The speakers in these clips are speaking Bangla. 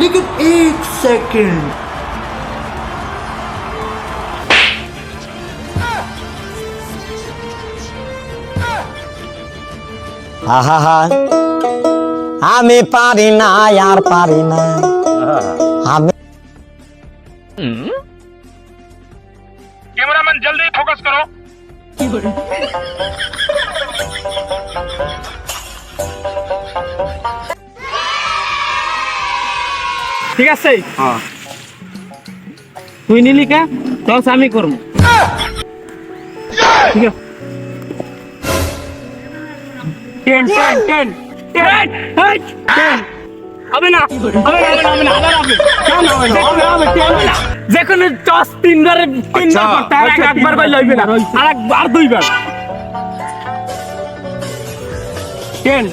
लेकिन एक सेकंड আহা আমি পারি না আর পারি না আমি कैमरामैन जल्दी फोकस करो ঠিক আছে? তুই নিলি কে? চল আমি করব। ঠিক আছে? Ten ten ten. Ten ten হবে না হবে না হবে না হবে না হবে কেন হবে না? হবে হবে টেন যে কোনো টস তিনবার তিনবার করতে হয় একবার বাই লইবে না। আর একবার দুইবার। টেন।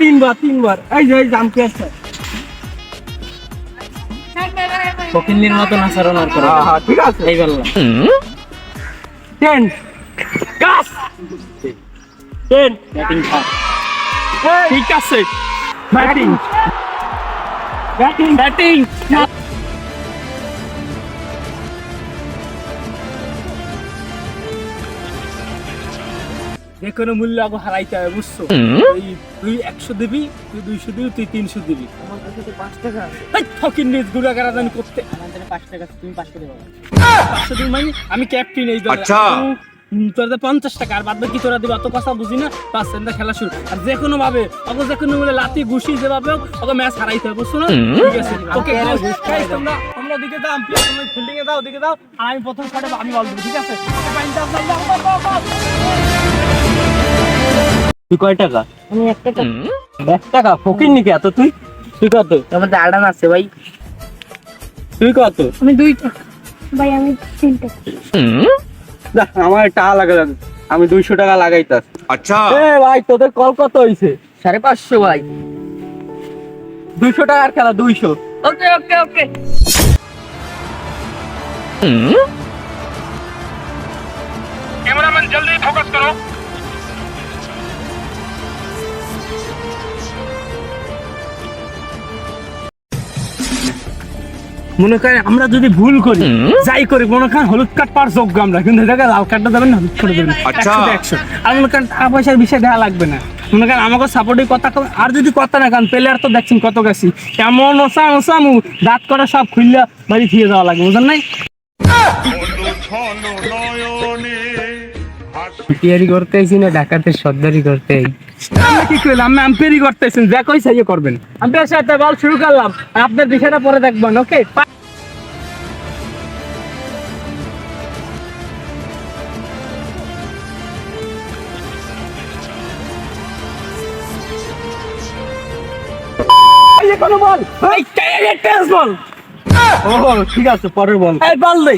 তিনবার তিনবার এই যে এই জাম ফকিন্দির মতো নাচারণ আর করো ঠিক আছে এই বললাম টেন গাছ টেন ব্যাটিং ঠিক আছে ব্যাটিং ব্যাটিং ব্যাটিং যে কোনো মূল্য আগে হারাইতে হবে বুঝছ? তুই তুই একশো দিবি তুই দুইশো দিবি তুই তিনশো দিবি। আমার কাছে তো পাঁচ টাকা ফকির নিজ গুড়া কারা জানি করতে। আমার পাঁচ টাকা তুমি পাঁচশো দেবো পাঁচশো দিবি মানে আমি ক্যাপ্টেন এই দলে। আচ্ছা। তোরা পঞ্চাশ টাকা আর বাদ বাকি তোরা দিবা অত কথা বুঝি না। পাঁচ সেন্টার খেলা শুরু। আর যে কোনো ভাবে ওকে যে কোনো বলে লাতি ঘুষি যেভাবে হোক ওকে ম্যাচ হারাইতে হবে বুঝছ না? ঠিক আছে। ওকে তোমরা তোমরা ওদিকে দাও আম্পায়ার তোমরা ফিল্ডিং এ দাও ওদিকে দাও আর আমি প্রথম আমি বল দেবো ঠিক আছে? তুই কয় টাকা? আমি এক টাকা। এক টাকা? ফকির নিকে এত তুই? তুই কত? তোমার দাঁড়ান আছে ভাই। তুই কত? আমি দুই টাকা। ভাই আমি তিন টাকা। দেখ আমার টাকা লাগে আমি দুইশো টাকা লাগাইতাস আচ্ছা। এ ভাই তোদের কল কত হইছে? সাড়ে পাঁচশো ভাই। দুইশো টাকার খেলা দুইশো। ওকে ওকে ওকে। ক্যামেরাম্যান জলদি ফোকাস করো। মনে করে আমরা যদি ভুল করি যাই করি মনে করেন হলুদ কার্ড পার যোগ্য আমরা। কিন্তু দেখা লাল কার্ডটা দেবেন না হলুদ করে দেবেন আচ্ছা। একশো আর মনে করেন টাকা পয়সার বিষয় দেওয়া লাগবে না। মনে করেন আমাকে সাপোর্টে কথা কম- আর যদি কথা না কারণ প্লেয়ার তো দেখছেন কত গেছি। এমন ওসা ওসামু দাঁত করা সব খুললে বাড়ি ফিরে যাওয়া লাগবে বুঝলেন নাই? টিয়ারি করতে আইছি না ডাকাতের সর্দারি করতে আমি কি করলাম আমি আম্পায়ারি করতেছেন যা কই সাইয়ে করবেন। আম্পায়ার সাথে বল শুরু করলাম। আপনার বিষয়টা পরে দেখবেন ওকে? কোনো বল। বল। ও ঠিক আছে পরের বল। এই বল দে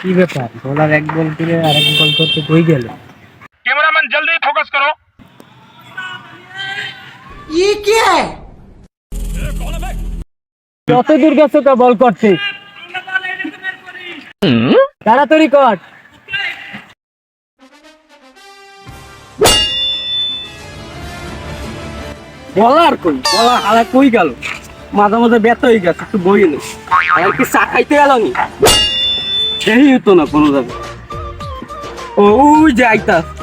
কি ব্যাপার? বোলার এক বল করে আরেক বল করতে কই গেল। ক্যামেরাম্যান জলদি ফোকাস করো। ই কি? যত দূর গেছে তো বল করছি। তাড়াতাড়ি কর। আর কই? বলা আলা কই গেল? মাঝে মাঝে ব্যথা হয়ে গেছে একটু বই এলো আর কি চা খাইতে গেল নি? এই হতো না কোনো যাবে ও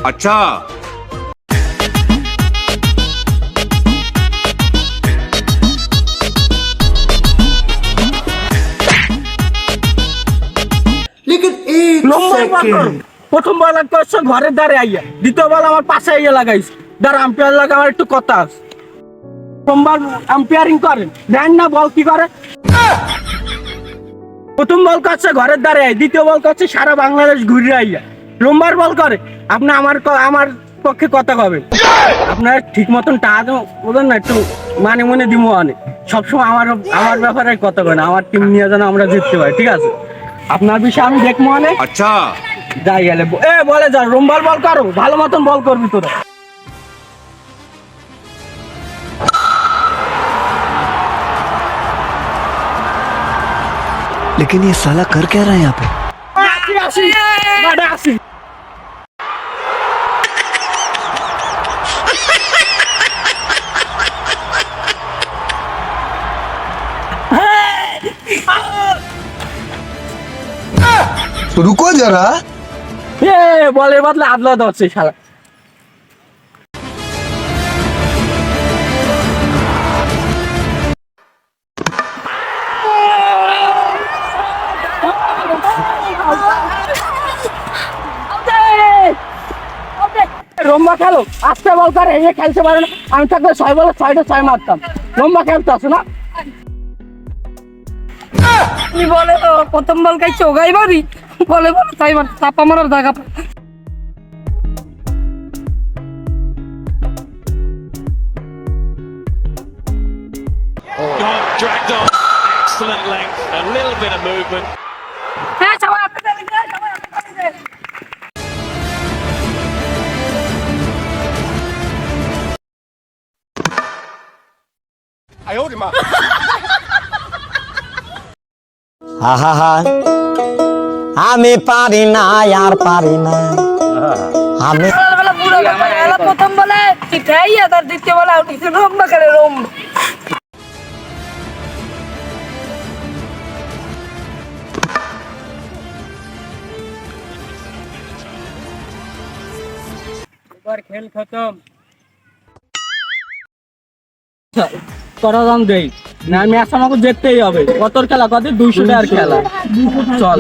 আচ্ছা। করছ আইয়া। দ্বিতীয় বল আমার পাশে আইয়া লাগাইছ। দাঁড়া আম্পায়ার লাগে আমার একটু কথা সোমবার আম্পায়ারিং করেন। দেন না বল কি করে? প্রথম বল করছে ঘরের দ্বারে দ্বিতীয় বল করছে সারা বাংলাদেশ ঘুরে আইয়া। রোমবার বল করে আপনি আমার আমার পক্ষে কথা কবে? আপনার ঠিক মতন টাকা বলেন না একটু মানে মনে দিব অনেক সবসময় আমার আমার ব্যাপারে কথা কেন না আমার টিম নিয়ে যেন আমরা জিততে পারি ঠিক আছে? আপনার বিষয়ে আমি দেখব অনেক আচ্ছা। যাই গেলে এ বলে যা রোমবার বল করো ভালো মতন বল করবি তোরা। लेकिन ये साला कर क्या रहा है यहाँ पे तो रुको जरा ये बॉले बदला आदला दौड़ से साला লম্বা খেলো আস্তে বল করে এই খেলতে পারে না আমি থাকলে ছয় বলে ছয়টা ছয় মারতাম লম্বা খেলতে আসো না বলে তো প্রথম বল খাইছে ওগাই মারি বলে বলে তাই মার চাপা মারার জায়গা পায়। Dragged on. Excellent length, a little bit of movement. আহা আমি পারি না আর পারি না আমি সকালবেলা বুড়ো ব্যাপার, এলা প্রথম বলে চিঠাই আর তার দ্বিতীয় বলে আউট হয়েছে রম্বা খেলে রম্বা এবার খেল দেই। না ম্যাচ আমাকে জিততেই হবে। কত খেলা? কত? দুইশো টাকার খেলা। চল।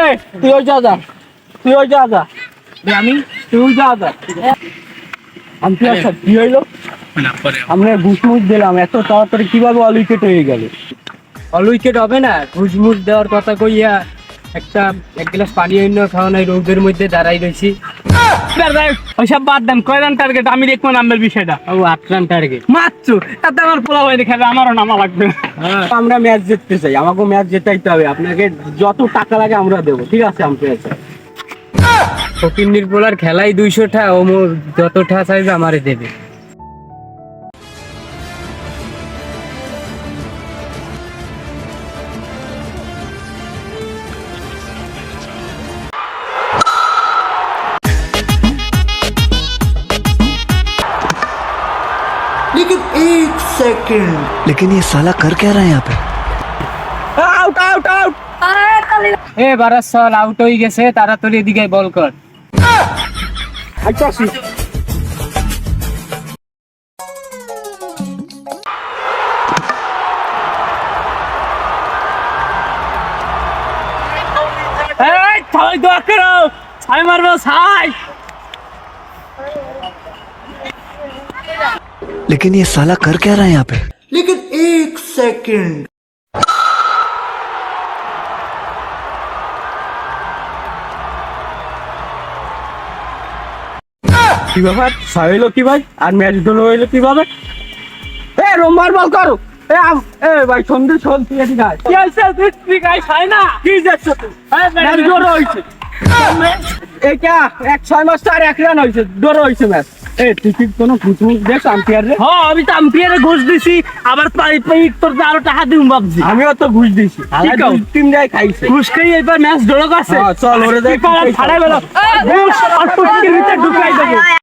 এই তুই ওই যা যা। তুই ওই যা যা। আমি তুই যা যা। আমি আচ্ছা কি হইল? আমরা ঘুষমুষ দিলাম। এত তাড়াতাড়ি কীভাবে অল উইকেট হয়ে গেল? অল উইকেট হবে না। ঘুষমুষ দেওয়ার কথা কইয়া একটা এক গ্লাস পানি অন্য খাওয়া নাই রোদের মধ্যে দাঁড়াই রয়েছি ওইসব বাদ দেন কয় রান টার্গেট আমি দেখব নাম্বার বিষয়টা। ও আট রান টার্গেট মাত্র তাতে আমার পোলা হয়ে খেলে আমারও নামা লাগবে। আমরা ম্যাচ জিততে চাই আমাকে ম্যাচ জেতাইতে হবে আপনাকে যত টাকা লাগে আমরা দেবো ঠিক আছে আমি পেয়েছি। খেলাই দুইশো ঠা ও মোর যত ঠা চাইবে আমার দেবে। सेकंड लेकिन ये साला कर क्या रहा है यहाँ पे আউট আউট আউট আরে তালি এ বারাসল আউট হয়ে গেছে তাড়াতাড়ি এদিকে বল কর আচ্ছা আসি এই ছয় দোয়া করো ছয় মারবো ছয় लेकिन ये साला कर क्या रहा है यहाँ पे लेकिन एक सेकंड কি ব্যাপার ছয় হইলো কি ভাই আর ম্যাচ ড্র হইলো কিভাবে এ রোমার বল করো এ আম- এ ভাই সন্ধে চল তুই এদিকে আয়। কি হইছে তুই তুই গাইস হয় না কি যাচ্ছ তুই ম্যাচ ড্র হইছে এ কে এক ছয় মাস আর এক রান হইছে ড্র হইছে ম্যাচ এ তুই কি কোনো ঘুষ মুষ দেখ আম্পিয়ার রে হ্যাঁ আমি তো আম্পিয়ারে ঘুষ দিছি আবার পাই পাই তোর তো আরও টাকা দিম ভাবছি আমিও তো ঘুষ দিছি টিম যায় খাইছে ঘুষ খাই এবার ম্যাচ ড্র করছে চল ওরে দেখ বেলো ঘুষ অল্প ভিতরে ঢুকাই দেবো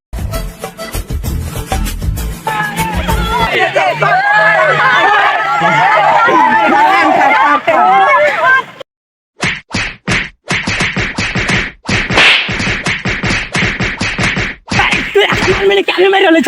এখন মেরে কেন মেরে হলে